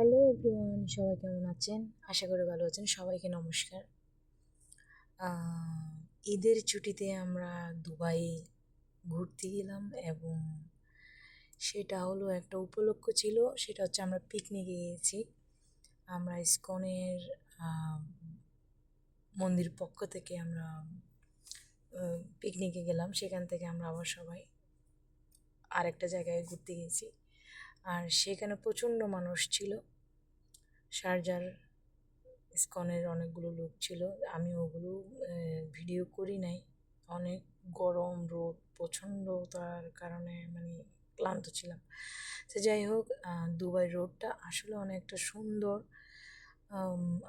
Hello everyone সবাই কেমন আছেন? আশা করি ভালো আছেন, সবাইকে নমস্কার। ঈদের ছুটিতে আমরা দুবাই ঘুরতে গেলাম এবং সেটা হলো একটা উপলক্ষ ছিল, সেটা হচ্ছে আমরা পিকনিকে গিয়েছি। আমরা ইসকনের মন্দির পক্ষ থেকে আমরা পিকনিকে গেলাম, সেখান থেকে আমরা আবার সবাই আরেকটা জায়গায় ঘুরতে গেছি আর সেখানে প্রচণ্ড মানুষ ছিল। শারজার ইসকনের অনেকগুলো লোক ছিল। আমি ওগুলো ভিডিও করি নাই। অনেক গরম রোদ, প্রচণ্ড তার কারণে মানে ক্লান্ত ছিলাম। তো যাই হোক দুবাই রোডটা আসলে অনেকটা সুন্দর।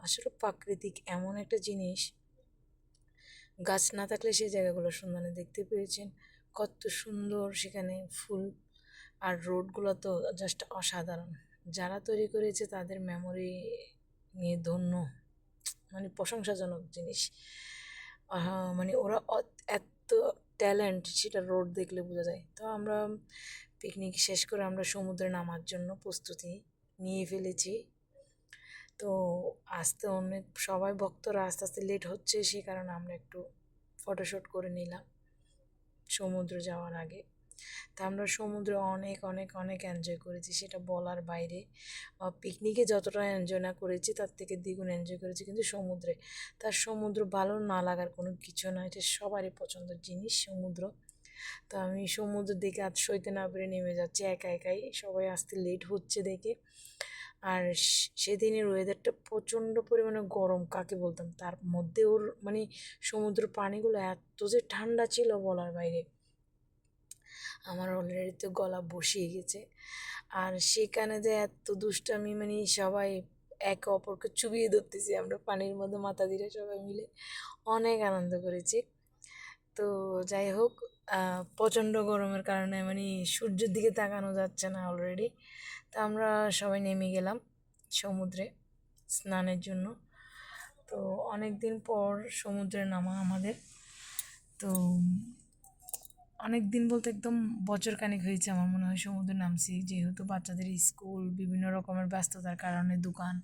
আসলে প্রাকৃতিক এমন একটা জিনিস। গাছ না থাকলে সেই জায়গাগুলো সুন্দর দেখতে পেয়েছেন কত সুন্দর সেখানে ফুল আর রোডগুলো তো জাস্ট অসাধারণ। যারা তৈরি করেছে তাদের মেমোরি নিয়ে ধন্য মানে প্রশংসাজনক জিনিস। মানে ওরা এত ট্যালেন্ট সেটা রোড দেখলে বোঝা যায়। তো আমরা পিকনিক শেষ করে আমরা সমুদ্রে নামার জন্য প্রস্তুতি নিয়ে ফেলেছি। তো আসতে অনেক, সবাই ভক্তরা আস্তে আস্তে লেট হচ্ছে, সে কারণে আমরা একটু ফটোশ্যুট করে নিলাম সমুদ্র যাওয়ার আগে। তা আমরা সমুদ্রে অনেক অনেক অনেক এনজয় করেছি, সেটা বলার বাইরে। পিকনিকে যতটা এনজয় না করেছি, তার থেকে দ্বিগুণ এনজয় করেছি কিন্তু সমুদ্রে। তার সমুদ্র ভালো না লাগার কোনো কিছু নয় এটা সবারই পছন্দের জিনিস সমুদ্র। তো আমি সমুদ্র দেখে আজ সইতে না পেরে নেমে যাচ্ছি একা একাই, সবাই আসতে লেট হচ্ছে দেখে। আর সেদিনের ওয়েদারটা প্রচণ্ড পরিমাণে গরম, কাকে বলতাম? তার মধ্যে ওর মানে সমুদ্র পানিগুলো এত যে ঠান্ডা ছিল বলার বাইরে। আমার অলরেডি তো গলা বসিয়ে গেছে। আর সেখানে যে এত দুষ্টামি মানে সবাই একে অপরকে চুবিয়ে ধরতেছি, আমরা পানির মধ্যে মাথা দিয়ে সবাই মিলে। অনেক আনন্দ করেছি। তো যাই হোক প্রচণ্ড গরমের কারণে মানে সূর্যের দিকে তাকানো যাচ্ছে না অলরেডি তো আমরা সবাই নেমে গেলাম সমুদ্রে স্নানের জন্য। তো অনেক দিন পর সমুদ্রে নামা আমাদের। তো অনেক দিন বলতে একদম বছর খানিক হয়েছে আমার মনে হয় সমুদ্র নামছি। যেহেতু বাচ্চাদের স্কুল, বিভিন্ন রকমের ব্যস্ততার কারণে দোকান,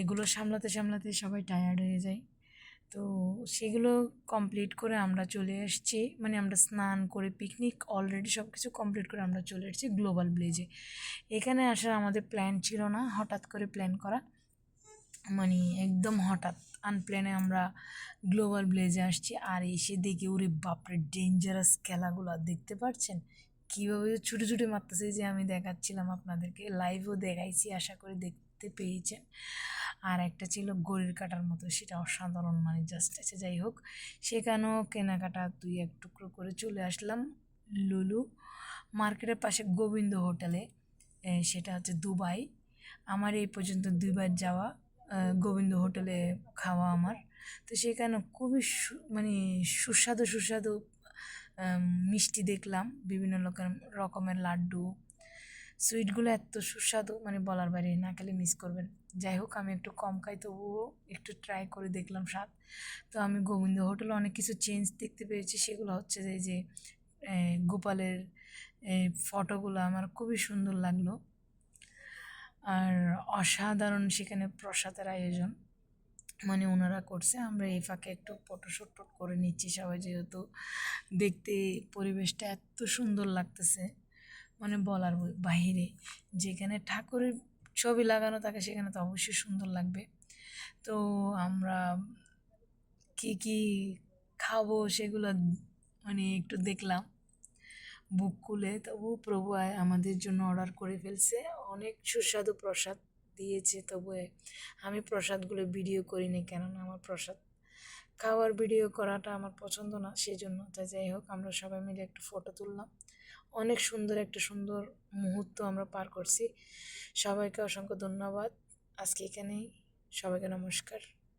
এগুলো সামলাতে সামলাতে সবাই টায়ার্ড হয়ে যায়। তো সেগুলো কমপ্লিট করে আমরা চলে এসেছি মানে আমরা স্নান করে পিকনিক অলরেডি সব কিছু কমপ্লিট করে আমরা চলে এসেছি গ্লোবাল ভিলেজে এখানে আসার আমাদের প্ল্যান ছিল না, হঠাৎ করে প্ল্যান করা। মানে একদম হঠাৎ আনপ্ল্যানে আমরা গ্লোবাল ভিলেজে আসছি আর এসে দেখি, ওরে বাপরে ডেঞ্জারাস খেলাগুলো দেখতে পাচ্ছেন কীভাবে ছুটে ছুটে মারতেছে যে আমি দেখাচ্ছিলাম আপনাদেরকে লাইভও দেখাইছি, আশা করি দেখতে পেয়েছেন। আর একটা ছিল গড়ির কাটার মতো, সেটা অসাধারণ মানে জাস্ট আছে, যাই হোক। সেখানেও কেনাকাটা দুই এক টুকরো করে চলে আসলাম লুলু মার্কেটের পাশে গোবিন্দ হোটেলে সেটা হচ্ছে দুবাই। আমার এই পর্যন্ত দুইবার যাওয়া গোবিন্দ হোটেলে খাওয়া আমার। তো সেখানে খুবই মানে সুস্বাদু সুস্বাদু মিষ্টি দেখলাম। বিভিন্ন রকম রকমের লাড্ডু। সুইটগুলো এত সুস্বাদু মানে বলার বাইরে না খেলে মিস করবেন। যাই হোক, আমি একটু কম খাই, তবুও একটু ট্রাই করে দেখলাম স্বাদ। তো আমি গোবিন্দ হোটেলে অনেক কিছু চেঞ্জ দেখতে পেয়েছি। সেগুলো হচ্ছে যে যে গোপালের ফটোগুলো আমার খুবই সুন্দর লাগল। আর অসাধারণ সেখানে প্রসাদের আয়োজন। মানে ওনারা করছে। আমরা এই ফাঁকে একটু ফটোশ্যুট টুট করে নিচ্ছি সবাই যেহেতু। দেখতে পরিবেশটা এত সুন্দর লাগতেছে। মানে বলার বাহিরে। যেখানে ঠাকুরের ছবি লাগানো থাকে সেখানে তো অবশ্যই সুন্দর লাগবে। তো আমরা কি কি খাব সেগুলো মানে একটু দেখলাম। বুক খুলে তবু প্রভু আমাদের জন্য অর্ডার করে ফেলছে। অনেক সুস্বাদু প্রসাদ দিয়েছে তবু আমি প্রসাদগুলো ভিডিও করিনি কেননা আমার প্রসাদ, খাওয়ার ভিডিও করাটা আমার পছন্দ না সেই জন্য তাই যাই হোক, আমরা সবাই মিলে একটু ফটো তুললাম। অনেক সুন্দর একটা সুন্দর মুহূর্ত আমরা পার করছি। সবাইকে অসংখ্য ধন্যবাদ। আজকে এখানেই। সবাইকে নমস্কার।